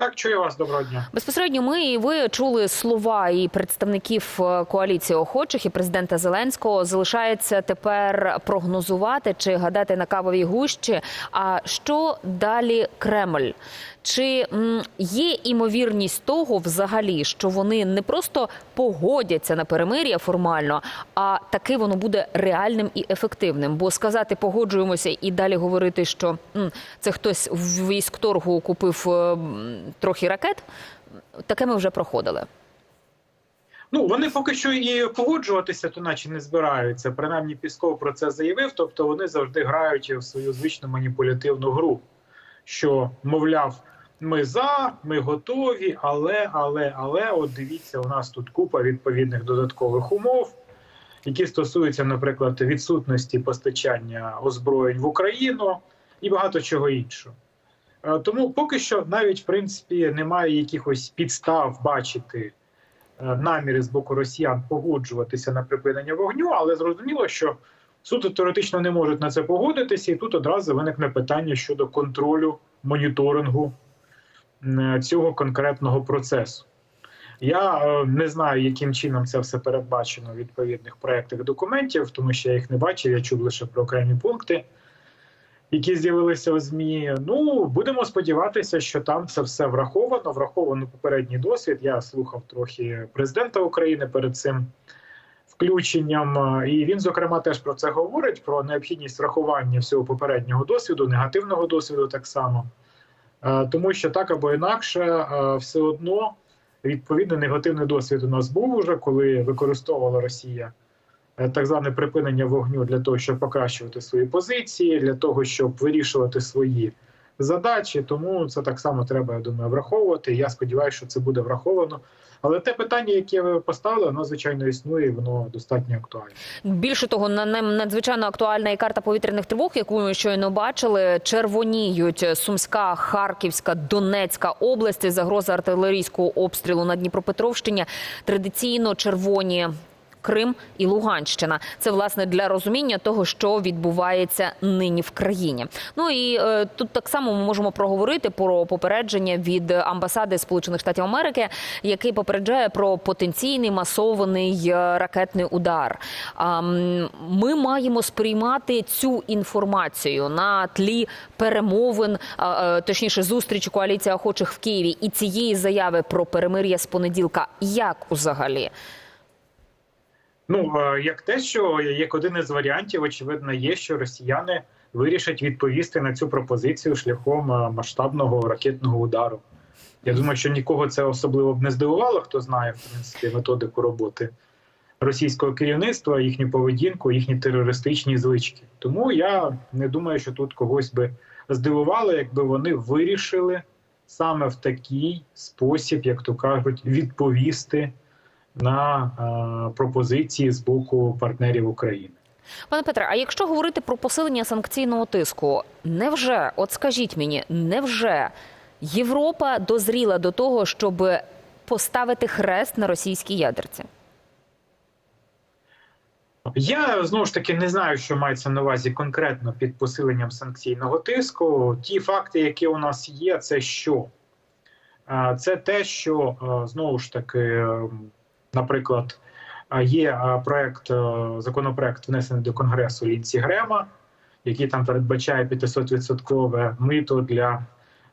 Так, чую вас, доброго дня. Безпосередньо ми і ви чули слова і представників е, коаліції охочих і президента Зеленського. Залишається тепер прогнозувати чи гадати на кавовій гущі. А що далі Кремль? Чи є імовірність того, взагалі, що вони не просто погодяться на перемир'я формально, а таки воно буде реальним і ефективним? Бо сказати погоджуємося і далі говорити, що це хтось в військторгу купив е, трохи ракет. Таке ми вже проходили. Ну вони поки що і погоджуватися, то наче не збираються. Принаймні Пісков про це заявив. Тобто вони завжди грають в свою звичну маніпулятивну гру. Що, мовляв, ми за, ми готові, але, але, але, от дивіться, у нас тут купа відповідних додаткових умов, які стосуються, наприклад, відсутності постачання озброєнь в Україну і багато чого іншого. Е, Тому поки що навіть в принципі немає якихось підстав бачити е, наміри з боку росіян погоджуватися на припинення вогню, але зрозуміло, що суто теоретично не можуть на це погодитися, і тут одразу виникне питання щодо контролю моніторингу цього конкретного процесу. Я е, не знаю, яким чином це все передбачено в відповідних проєктах документів, тому що я їх не бачив, я чув лише про окремі пункти, які з'явилися у ЗМІ. Ну, будемо сподіватися, що там це все враховано. Враховано попередній досвід. Я слухав трохи президента України перед цим включенням, і він, зокрема, теж про це говорить: про необхідність врахування всього попереднього досвіду, негативного досвіду так само. Тому що так або інакше, все одно відповідно негативний досвід у нас був уже, коли використовувала Росія так зване припинення вогню для того, щоб покращувати свої позиції, для того, щоб вирішувати свої задачі. Тому це так само треба, я думаю, враховувати. Я сподіваюся, що це буде враховано. Але те питання, яке ви поставили, воно звичайно існує, і воно достатньо актуальне. Більше того, на нам надзвичайно актуальна і карта повітряних тривог, яку ми щойно бачили. Червоніють Сумська, Харківська, Донецька області. Загроза артилерійського обстрілу на Дніпропетровщині. Традиційно червоні. Крим і Луганщина це власне для розуміння того, що відбувається нині в країні. Ну і е, тут так само ми можемо проговорити про попередження від амбасади Сполучених Штатів Америки, який попереджає про потенційний масований е, ракетний удар. А, ми маємо сприймати цю інформацію на тлі перемовин, а, е, точніше зустрічі коаліції охочих в Києві і цієї заяви про перемир'я з понеділка. Як взагалі? Ну е, як те, що як один із варіантів, очевидно, є, що росіяни вирішать відповісти на цю пропозицію шляхом е, масштабного ракетного удару. Я думаю, що нікого це особливо б не здивувало, хто знає в принципі методику роботи російського керівництва, їхню поведінку, їхні терористичні звички. Тому я не думаю, що тут когось би здивувало, якби вони вирішили саме в такий спосіб, як то кажуть, відповісти на е, пропозиції з боку партнерів України. Пане Петре, а якщо говорити про посилення санкційного тиску, невже, от скажіть мені, невже Європа дозріла до того, щоб поставити хрест на російській ядерці? Я знову ж таки не знаю, що мається на увазі конкретно під посиленням санкційного тиску. Ті факти, які у нас є, це що? Е, Це те, що е, знову ж таки, е, наприклад, є проект, е, законопроект внесений до Конгресу Лінці Грема, який там передбачає 500% мито для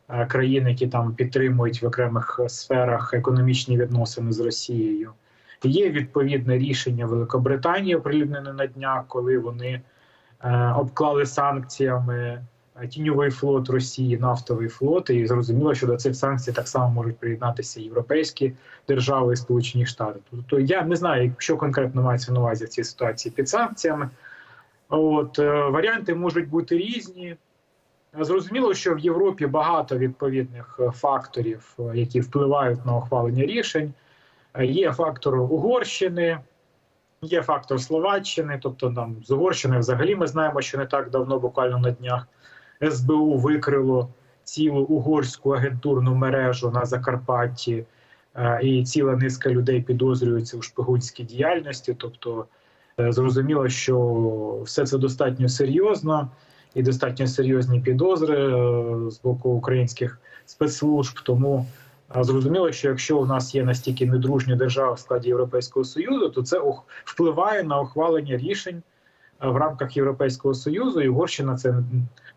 е, країн, які там підтримують в окремих сферах економічні відносини з Росією. Є відповідне рішення Великобританії, оприлюднене на днях, коли вони е, обклали санкціями тіньовий флот Росії, нафтовий флот, і зрозуміло, що до цих санкцій так само можуть приєднатися європейські держави і Сполучені Штати. Тобто я не знаю, що конкретно мається на увазі в цій ситуації під санкціями. От е, варіанти можуть бути різні. Зрозуміло, що в Європі багато відповідних е, факторів, е, які впливають на ухвалення рішень. Е, Є фактор Угорщини, є фактор Словаччини, тобто там з Угорщини взагалі ми знаємо, що не так давно, буквально на днях, СБУ викрило цілу угорську агентурну мережу на Закарпатті, е, і ціла низка людей підозрюється у шпигунській діяльності. Тобто, е, зрозуміло, що все це достатньо серйозно і достатньо серйозні підозри е, з боку українських спецслужб. Тому зрозуміло, що якщо у нас є настільки недружня держава в складі Європейського союзу, то це впливає на ухвалення рішень в рамках Європейського союзу. І Угорщина це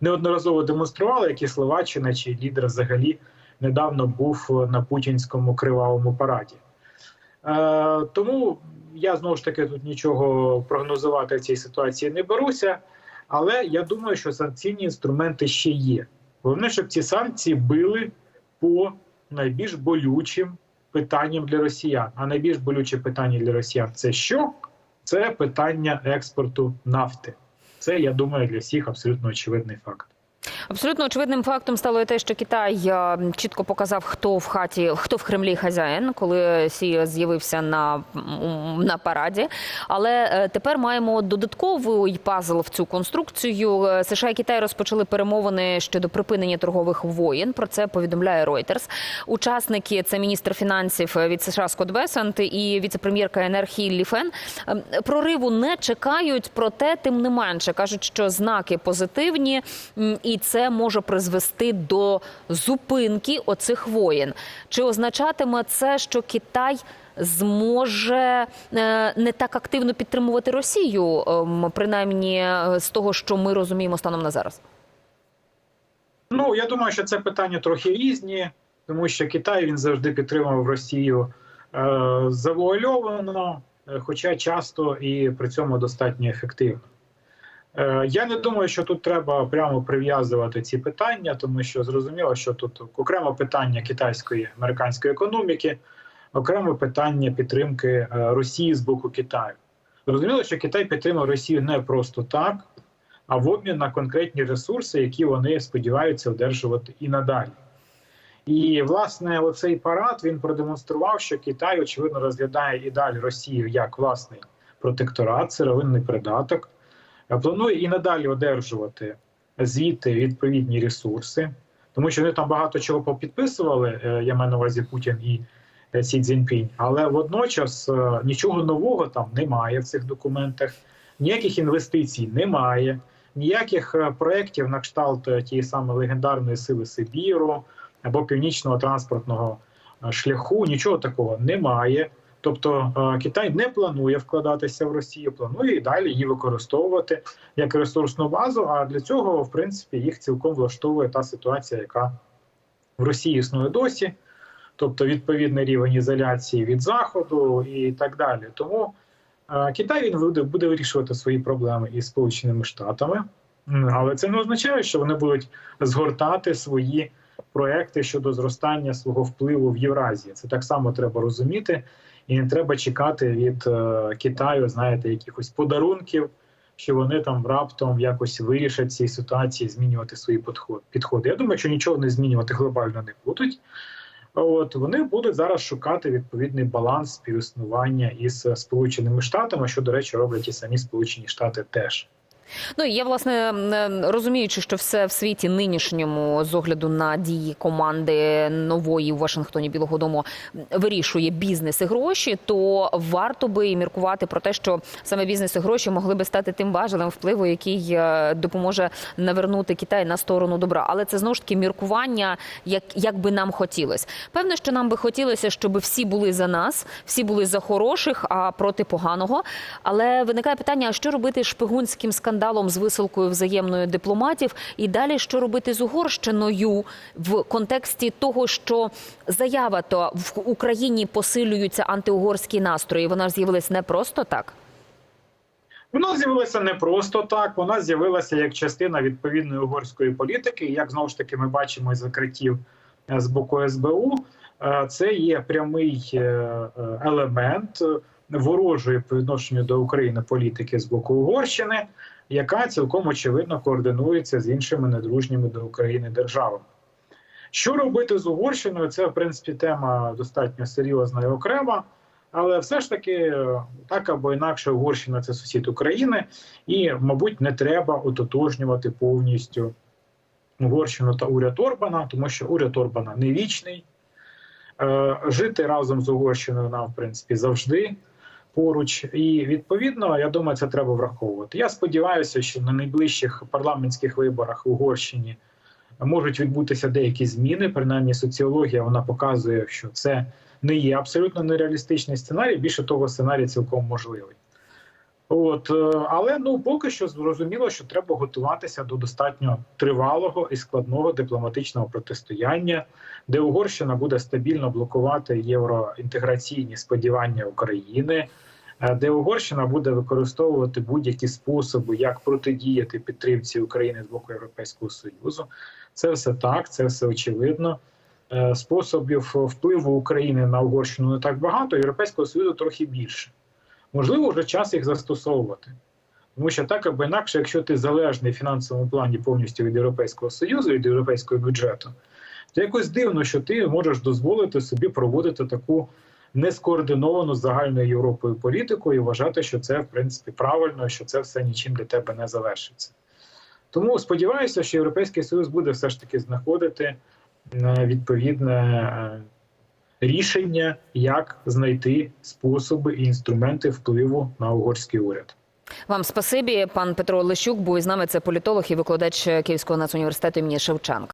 неодноразово демонструвала, як і Словаччина чи лідер взагалі недавно був на путінському кривавому параді. Е, тому я знову ж таки тут нічого прогнозувати в цій ситуації не беруся, але я думаю, що санкційні інструменти ще є. Головне, щоб ці санкції били по найбільш болючим питанням для росіян. А найбільш болюче питання для росіян це що? Це питання експорту нафти. Це я думаю для всіх абсолютно очевидний факт. Абсолютно очевидним фактом стало і те, що Китай е, чітко показав, хто в хаті, хто в Кремлі хазяїн, коли Сі з'явився на, на параді. Але е, тепер маємо додатковий пазл в цю конструкцію. Е, США і Китай розпочали перемовини щодо припинення торгових воєн. Про це повідомляє Reuters. Учасники це міністр фінансів від США Скотт Бесант і віцепрем'єрка НРХі Ліфен. Ем, Прориву не чекають, проте тим не менше кажуть, що знаки позитивні, і це може призвести до зупинки оцих воєн. Чи означатиме це, що Китай зможе е, не так активно підтримувати Росію, ем, принаймні е, з того, що ми розуміємо станом на зараз? Ну я думаю, що це питання трохи різні, тому що Китай він завжди підтримував Росію е, завуальовано, е, хоча часто і при цьому достатньо ефективно. Е, я не думаю, що тут треба прямо прив'язувати ці питання, тому що зрозуміло, що тут окремо питання китайської американської економіки, окремо питання підтримки е, Росії з боку Китаю. Зрозуміло, що Китай підтримав Росію не просто так, а в обмін на конкретні ресурси, які вони сподіваються одержувати і надалі. І власне оцей парад він продемонстрував, що Китай очевидно розглядає і далі Росію як власний протекторат, сировинний придаток, планує і надалі одержувати звідти відповідні ресурси, тому що вони там багато чого попідписували. е, Я маю на увазі Путін і е, Сі Цзіньпінь, але водночас е, нічого нового там немає в цих документах, ніяких інвестицій немає, ніяких проєктів на кшталт тієї саме легендарної сили Сибіру або північного транспортного шляху. Нічого такого немає. Тобто е, Китай не планує вкладатися в Росію, планує і далі її використовувати як ресурсну базу. А для цього, в принципі, їх цілком влаштовує та ситуація, яка в Росії існує досі, тобто відповідний рівень ізоляції від заходу і так далі. Тому е, Китай він буде, буде вирішувати свої проблеми із Сполученими Штатами, але це не означає, що вони будуть згортати свої проекти щодо зростання свого впливу в Євразії. Це так само треба розуміти, і не треба чекати від е, Китаю, знаєте, якихось подарунків, що вони там раптом якось вирішать ці ситуації, змінювати свої підход- підходи. Я думаю, що нічого не змінювати глобально не будуть. От вони будуть зараз шукати відповідний баланс співіснування із Сполученими Штатами, що, до речі, роблять і самі Сполучені Штати теж. Ну я власне е, розуміючи, що все в світі нинішньому з огляду на дії команди нової в Вашингтоні Білого Дому вирішує бізнес і гроші, то варто би і міркувати про те, що саме бізнес і гроші могли би стати тим важелем впливу, який е, допоможе навернути Китай на сторону добра. Але це знову ж таки міркування, як, як би нам хотілося. Певне, що нам би хотілося, щоб всі були за нас, всі були за хороших, а проти поганого. Але виникає питання: а що робити шпигунським скандалом з висилкою взаємної дипломатів? І далі що робити з Угорщиною в контексті того, що заява то в Україні посилюються антиугорські настрої. Вона ж з'явилась не просто так. Вона з'явилася не просто так, вона з'явилася як частина відповідної угорської політики. Як знову ж таки ми бачимо із закриттів е, з боку СБУ, е, це є прямий е, елемент ворожої по відношенню до України політики з боку Угорщини, яка цілком очевидно координується з іншими недружніми до України державами. Що робити з Угорщиною? Це в принципі тема достатньо серйозна і окрема. Але все ж таки, е, так або інакше, Угорщина це сусід України, і, мабуть, не треба ототожнювати повністю Угорщину та уряд Орбана, тому що уряд Орбана не вічний. Е, Жити разом з Угорщиною нам, в принципі, завжди поруч. І відповідно, я думаю, це треба враховувати. Я сподіваюся, що на найближчих парламентських виборах в Угорщині можуть відбутися деякі зміни. Принаймні, соціологія вона показує, що це не є абсолютно нереалістичний сценарій. Більше того, сценарій цілком можливий. От, е, але ну поки що зрозуміло, що треба готуватися до достатньо тривалого і складного дипломатичного протистояння, де Угорщина буде стабільно блокувати євроінтеграційні сподівання України, е, де Угорщина буде використовувати будь-які способи, як протидіяти підтримці України з боку Європейського союзу. Це все так, це все очевидно. Е, Способів впливу України на Угорщину не так багато, Європейського союзу трохи більше. Можливо, вже час їх застосовувати. Тому що так або інакше, якщо ти залежний в фінансовому плані повністю від Європейського Союзу, від європейського бюджету, то якось дивно, що ти можеш дозволити собі проводити таку нескоординовану загальною Європою політику і вважати, що це в принципі правильно, що це все нічим для тебе не завершиться. Тому сподіваюся, що Європейський Союз буде все ж таки знаходити е, відповідне е, рішення, як знайти способи і інструменти впливу на угорський уряд. Вам спасибі, пан Петро Лещук був із нами. Це політолог і викладач Київського нацуніверситету імені Шевченка.